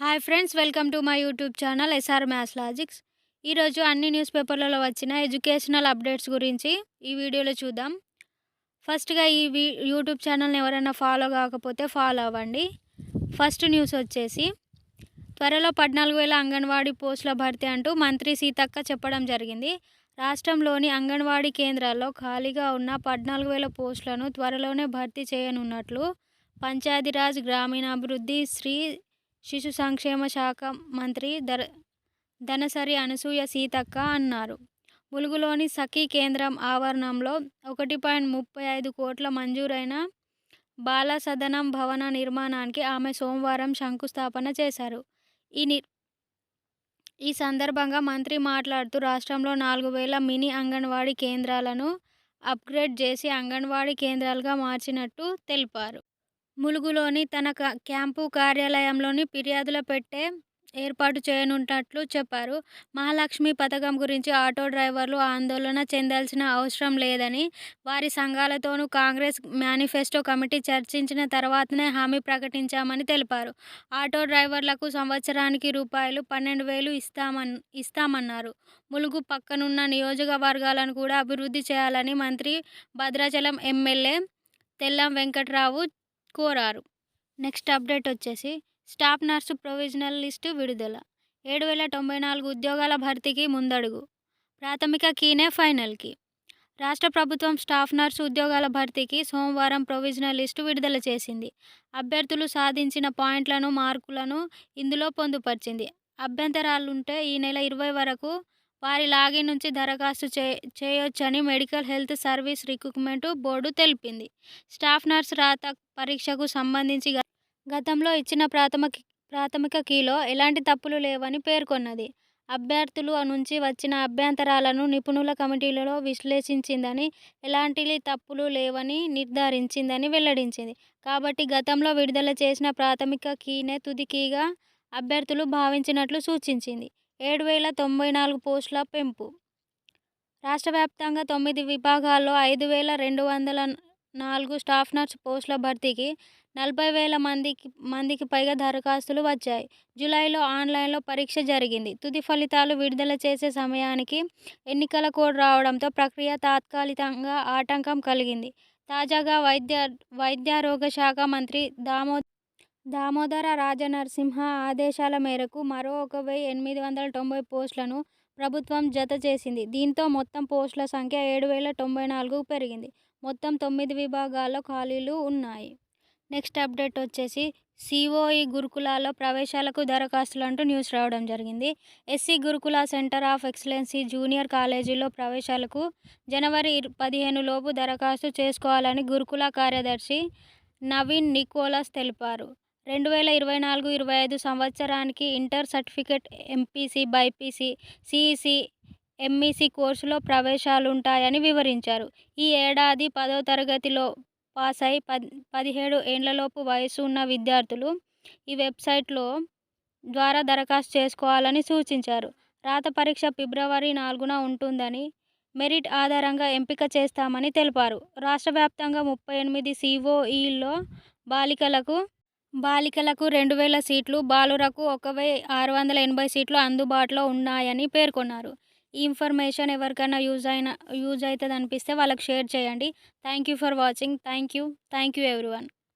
Hi friends welcome to my YouTube channel SR maths logics ఈరోజు అన్ని news పేపర్లలో వచ్చిన ఎడ్యుకేషనల్ అప్డేట్స్ గురించి ఈ వీడియోలో చూద్దాం. ఫస్ట్గా ఈ వీ యూట్యూబ్ ఛానల్ని ఎవరైనా ఫాలో కాకపోతే ఫాలో అవ్వండి. ఫస్ట్ న్యూస్ వచ్చేసి త్వరలో పద్నాలుగు వేల అంగన్వాడీ పోస్టుల భర్తీ అంటూ మంత్రి సీతక్క చెప్పడం జరిగింది. రాష్ట్రంలోని అంగన్వాడీ కేంద్రాల్లో ఖాళీగా ఉన్న పద్నాలుగు వేల పోస్టులను త్వరలోనే భర్తీ చేయనున్నట్లు పంచాయతీరాజ్ గ్రామీణాభివృద్ధి శ్రీ శిశు సంక్షేమ శాఖ మంత్రి దర ధనసరి అనసూయ సీతక్క అన్నారు. ములుగులోని సఖీ కేంద్రం ఆవరణంలో ఒకటి పాయింట్ ముప్పై ఐదు కోట్ల మంజూరైన బాల సదనం భవన నిర్మాణానికి ఆమె సోమవారం శంకుస్థాపన చేశారు. ఈ ని ఈ సందర్భంగా మంత్రి మాట్లాడుతూ రాష్ట్రంలో నాలుగు వేల మినీ అంగన్వాడీ కేంద్రాలను అప్గ్రేడ్ చేసి అంగన్వాడీ కేంద్రాలుగా మార్చినట్టు తెలిపారు. ములుగులోని తన క- క్యాంపు కార్యాలయంలోని ఫిర్యాదుల పెట్టే ఏర్పాటు చేయనున్నట్లు చెప్పారు. మహాలక్ష్మి పథకం గురించి ఆటో డ్రైవర్లు ఆందోళన చెందాల్సిన అవసరం లేదని వారి సంఘాలతోనూ కాంగ్రెస్ మేనిఫెస్టో కమిటీ చర్చించిన తర్వాతనే హామీ ప్రకటించామని తెలిపారు. ఆటో డ్రైవర్లకు సంవత్సరానికి రూపాయలు పన్నెండు వేలు ఇస్తామన్ ఇస్తామన్నారు. ములుగు పక్కనున్న నియోజకవర్గాలను కూడా అభివృద్ధి చేయాలని మంత్రి భద్రాచలం ఎమ్మెల్యే తెల్లం వెంకట్రావు కోరారు. నెక్స్ట్ అప్డేట్ వచ్చేసి స్టాఫ్ నర్సు ప్రొవిజనల్ లిస్టు విడుదల. ఏడు వేల తొంభై నాలుగు ఉద్యోగాల భర్తీకి ముందడుగు. ప్రాథమిక కీనే ఫైనల్కి. రాష్ట్ర ప్రభుత్వం స్టాఫ్ నర్సు ఉద్యోగాల భర్తీకి సోమవారం ప్రొవిజనల్ లిస్టు విడుదల చేసింది. అభ్యర్థులు సాధించిన పాయింట్లను మార్కులను ఇందులో పొందుపరిచింది. అభ్యంతరాలుంటే ఈ నెల ఇరవై వరకు వారి లాగిన్ నుంచి దరఖాస్తు చే చేయొచ్చని medical health service recruitment board తెలిపింది. స్టాఫ్ నర్స్ రాత పరీక్షకు సంబంధించి గతంలో ఇచ్చిన ప్రాథమిక ప్రాథమిక కీలో ఎలాంటి తప్పులు లేవని పేర్కొన్నది. అభ్యర్థుల నుంచి వచ్చిన అభ్యంతరాలను నిపుణుల కమిటీలలో విశ్లేషించిందని ఎలాంటి తప్పులు లేవని నిర్ధారించిందని వెల్లడించింది. కాబట్టి గతంలో విడుదల చేసిన ప్రాథమిక కీనే తుది కీగా అభ్యర్థులు భావించినట్లు సూచించింది. ఏడు వేల తొంభై నాలుగు పోస్టుల పెంపు. రాష్ట్ర వ్యాప్తంగా తొమ్మిది విభాగాల్లో ఐదు వేల రెండు వందల నాలుగు స్టాఫ్ నర్స్ పోస్టుల భర్తీకి నలభై వేల మందికి మందికి పైగా దరఖాస్తులు వచ్చాయి. జూలైలో ఆన్లైన్లో పరీక్ష జరిగింది. తుది ఫలితాలు విడుదల చేసే సమయానికి ఎన్నికల కోడ్ రావడంతో ప్రక్రియ తాత్కాలికంగా ఆటంకం కలిగింది. తాజాగా వైద్య వైద్యారోగ్య శాఖ మంత్రి దామో దామోదర రాజనరసింహ ఆదేశాల మేరకు మరో ఒక వెయ్యి ఎనిమిది వందల తొంభై పోస్టులను ప్రభుత్వం జత చేసింది. దీంతో మొత్తం పోస్టుల సంఖ్య ఏడు వేల తొంభై నాలుగు పెరిగింది. మొత్తం తొమ్మిది విభాగాల్లో ఖాళీలు ఉన్నాయి. నెక్స్ట్ అప్డేట్ వచ్చేసి సిఓఈ గురుకులాల్లో ప్రవేశాలకు దరఖాస్తులు అంటూ న్యూస్ రావడం జరిగింది. ఎస్సీ గురుకుల సెంటర్ ఆఫ్ ఎక్సలెన్సీ జూనియర్ కాలేజీలో ప్రవేశాలకు జనవరి పదిహేను లోపు దరఖాస్తు చేసుకోవాలని గురుకుల కార్యదర్శి నవీన్ నికోలస్ తెలిపారు. రెండు వేల ఇరవై నాలుగు ఇరవై ఐదు సంవత్సరానికి inter certificate MPC BiPC CEC MEC కోర్సులో ప్రవేశాలుంటాయని వివరించారు. ఈ ఏడాది పదో తరగతిలో పాస్ అయి పద్ పదిహేడు ఏండ్లలోపు వయసు ఉన్న విద్యార్థులు ఈ వెబ్సైట్లో ద్వారా దరఖాస్తు చేసుకోవాలని సూచించారు. రాత పరీక్ష ఫిబ్రవరి నాలుగున ఉంటుందని మెరిట్ ఆధారంగా ఎంపిక చేస్తామని తెలిపారు. రాష్ట్ర వ్యాప్తంగా ముప్పై ఎనిమిది సిఓఈల్లో బాలికలకు బాలికలకు రెండు వేల సీట్లు బాలురకు ఒక వెయ్యి ఆరు వందల ఎనభై సీట్లు అందుబాటులో ఉన్నాయని పేర్కొన్నారు. ఈ ఇన్ఫర్మేషన్ ఎవరికైనా యూజ్ అయిన యూజ్ అవుతుంది అనిపిస్తే వాళ్ళకి షేర్ చేయండి. Thank you for watching. Thank you thank you everyone.